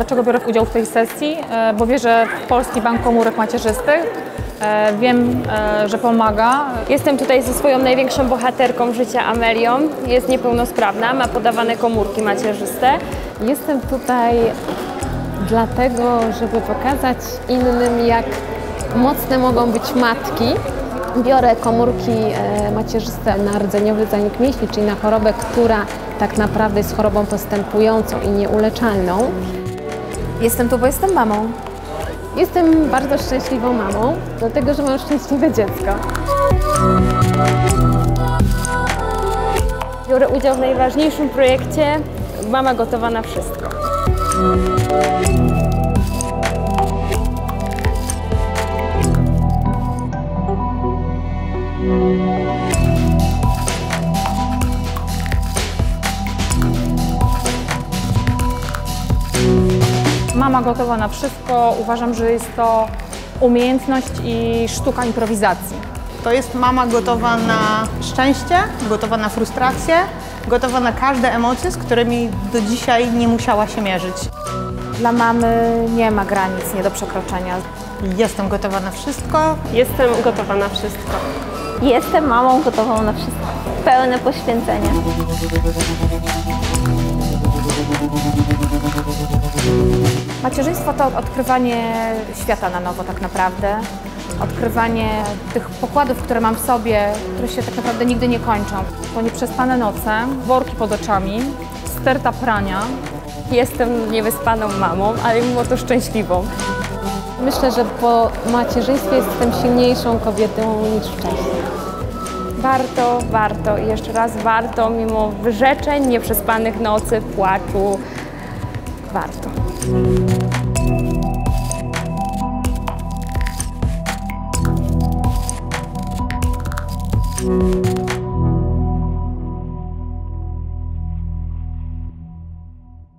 Dlaczego biorę udział w tej sesji? E, Bo wierzę w Polski Bank Komórek Macierzystych. E, Wiem, e, że pomaga. Jestem tutaj ze swoją największą bohaterką życia Amelią. Jest niepełnosprawna, ma podawane komórki macierzyste. Jestem tutaj dlatego, żeby pokazać innym, jak mocne mogą być matki. Biorę komórki macierzyste na rdzeniowy zanik mięśni, czyli na chorobę, która tak naprawdę jest chorobą postępującą i nieuleczalną. Jestem tu, bo jestem mamą. Jestem bardzo szczęśliwą mamą, dlatego że mam szczęśliwe dziecko. Biorę udział w najważniejszym projekcie Mama gotowa na wszystko. Mama gotowa na wszystko. Uważam, że jest to umiejętność i sztuka improwizacji. To jest mama gotowa na szczęście, gotowa na frustrację, gotowa na każde emocje, z którymi do dzisiaj nie musiała się mierzyć. Dla mamy nie ma granic nie do przekroczenia. Jestem gotowa na wszystko. Jestem gotowa na wszystko. Jestem mamą gotową na wszystko. Pełne poświęcenie. Macierzyństwo to odkrywanie świata na nowo tak naprawdę. Odkrywanie tych pokładów, które mam w sobie, które się tak naprawdę nigdy nie kończą. To nieprzespane noce, worki pod oczami, sterta prania. Jestem niewyspaną mamą, ale mimo to szczęśliwą. Myślę, że po macierzyństwie jestem silniejszą kobietą niż wcześniej. Warto, warto i jeszcze raz warto, mimo wyrzeczeń, nieprzespanych nocy, płaczu. Warto.